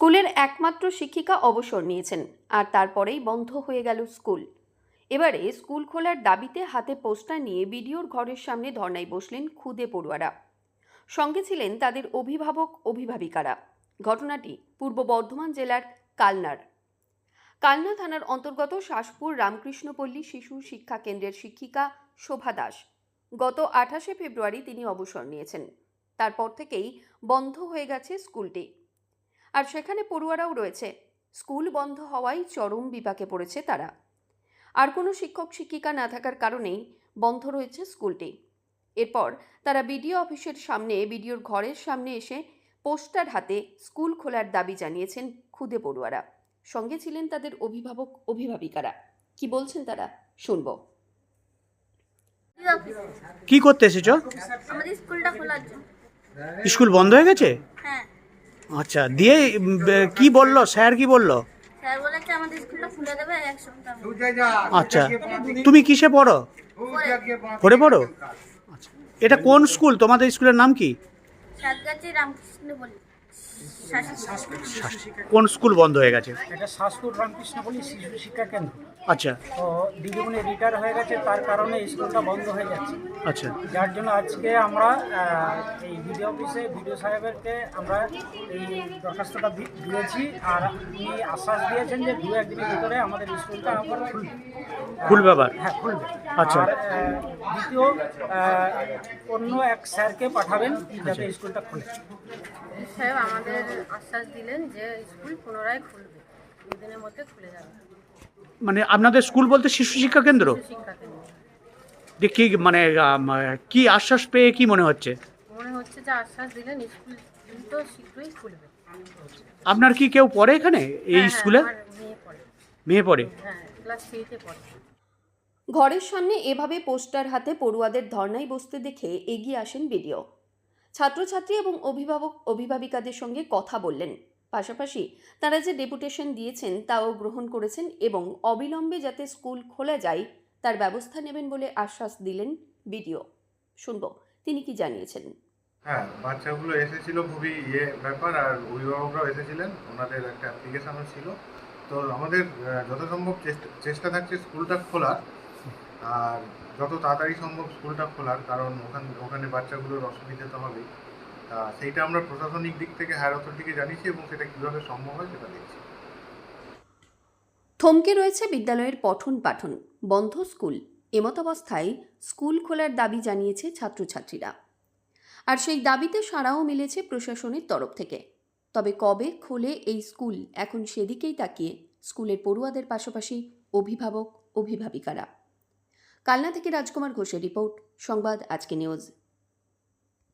স্কুলের একমাত্র শিক্ষিকা অবসর নিয়েছেন, আর তারপরেই বন্ধ হয়ে গেল স্কুল। এবারে স্কুল খোলার দাবিতে হাতে পোস্টার নিয়ে বিডিওর ঘরের সামনে ধর্নায় বসলেন খুদে পড়ুয়ারা। সঙ্গে ছিলেন তাদের অভিভাবক, অভিভাবিকারা। ঘটনাটি পূর্ব বর্ধমান জেলার কালনার। কালনা থানার অন্তর্গত শাসপুর রামকৃষ্ণপল্লী শিশু শিক্ষা কেন্দ্রের শিক্ষিকা শোভা দাস। গত আঠাশে ফেব্রুয়ারি তিনি অবসর নিয়েছেন। তারপর থেকেই বন্ধ হয়ে গেছে স্কুলটি। আর সেখানে পড়ুয়ারাও রয়েছে। স্কুল বন্ধ হওয়ায় চরম বিপাকে পড়েছে তারা। আর কোনো শিক্ষক শিক্ষিকা না থাকার কারণেই বন্ধ রয়েছে স্কুলটি। এরপর তারা বিডিও অফিসের সামনে বিডিওর ঘরের সামনে এসে পোস্টার হাতে স্কুল খোলার দাবি জানিয়েছেন খুদে পড়ুয়ারা। সঙ্গে ছিলেন তাদের অভিভাবক অভিভাবিকারা। কি বলছেন তারা? শুনব। কি করতে এসেছ? আমাদের স্কুলটা খোলার জন্য। স্কুল বন্ধ হয়ে গেছে? আচ্ছা দিয়ে কি বলল? স্যার কি বলল। আচ্ছা তুমি কিসে পড়ো? পড়ে পড়ো? আচ্ছা এটা কোন স্কুল? তোমাদের স্কুলের নাম কি? রামকৃষ্ণ কোন স্কুল বন্ধ হয়ে গেছে? এটা শাসপুর রামকৃষ্ণ বলি শিশু শিক্ষা কেন্দ্র। আচ্ছা। তো দিদিমণি রিটায়ার হয়ে গেছে তার কারণে স্কুলটা বন্ধ হয়ে যাচ্ছে। আচ্ছা। যার জন্য আজকে আমরা এই বিডিও অফিসে বিডিও সাহেবেরকে আমরা এই দরখাস্তটা দিয়েছি আর উনি আশ্বাস দিয়েছেন যে দু একদিনের ভিতরে আমাদের স্কুলটা আবার খুলবে। খুলবে। আবার? হ্যাঁ খুলবে। আচ্ছা। দ্বিতীয় অন্য এক স্যারকে পাঠাবেন যাতে স্কুলটা খুলে। সাহেব আমাদের আশ্বাস দিলেন যে স্কুল পুনরায় খুলবে। দুদিনের মধ্যে খুলে যাবে। মানে আপনাদের স্কুল বলতে শিশু শিক্ষা কেন্দ্র? শিক্ষা কেন্দ্র। যে কি মানে আম, কি আশ্বাস পেয়ে কি মনে হচ্ছে? মনে হচ্ছে যে আশ্বাস দিলেন স্কুল শীঘ্রই খুলবে। আপনার কি কেউ পড়ে এখানে? এই হ্যাঁ, হ্যাঁ, স্কুলে? আমার মেয়ে পড়ে। মেয়ে পড়ে? হ্যাঁ ক্লাস থ্রিতে পড়ে। ঘরের সামনে এভাবে পোস্টার হাতে পড়ুয়াদের ধর্নায় বসতে দেখে এগিয়ে আসেন বিডিও। ছাত্রছাত্রী এবং অভিভাবক অভিভাবিকাদের সঙ্গে কথা বললেন। পাশাপাশি তারা যে ডেপুটেশন দিয়েছেন তাও গ্রহণ করেছেন এবং অবিলম্বে যাতে স্কুল খোলা যায় তার ব্যবস্থা নেবেন বলে আশ্বাস দিলেন বিডিও। শুনব তিনি কি জানিয়েছেন? হ্যাঁ বাচ্চাগুলো এসেছিল খুবই ইয়ে ব্যাপার আর অভিভাবকরাও এসেছিলেন ওনাদের একটা অ্যাপ্লিকেশনও ছিল। তো আমাদের আহ, যত সম্ভব চেষ্টা চেষ্টা থাকছে স্কুলটা খোলার। আর যত তাড়াতাড়ি সম্ভব স্কুলটা খোলার, কারণ ওখান, ওখানে বাচ্চাগুলোর অসুবিধা তো হবেই। তা সেইটা আমরা প্রশাসনিক দিক থেকে, হায়ার অথরিটিকে জানিয়েছি এবং সেটা কীভাবে সম্ভব হয় সেটা দেখছি। থমকে রয়েছে বিদ্যালয়ের পঠন পাঠন, বন্ধ স্কুল। এমতাবস্থায় স্কুল খোলার দাবি জানিয়েছে ছাত্রছাত্রীরা। আর সেই দাবিতে সাড়াও মিলেছে প্রশাসনের তরফ থেকে। তবে কবে খোলে এই স্কুল, এখন সেদিকেই তাকিয়ে স্কুলের পড়ুয়াদের পাশাপাশি অভিভাবক, অভিভাবিকারা। কালনা থেকে রাজকুমার ঘোষের রিপোর্ট সংবাদ আজকে নিউজ।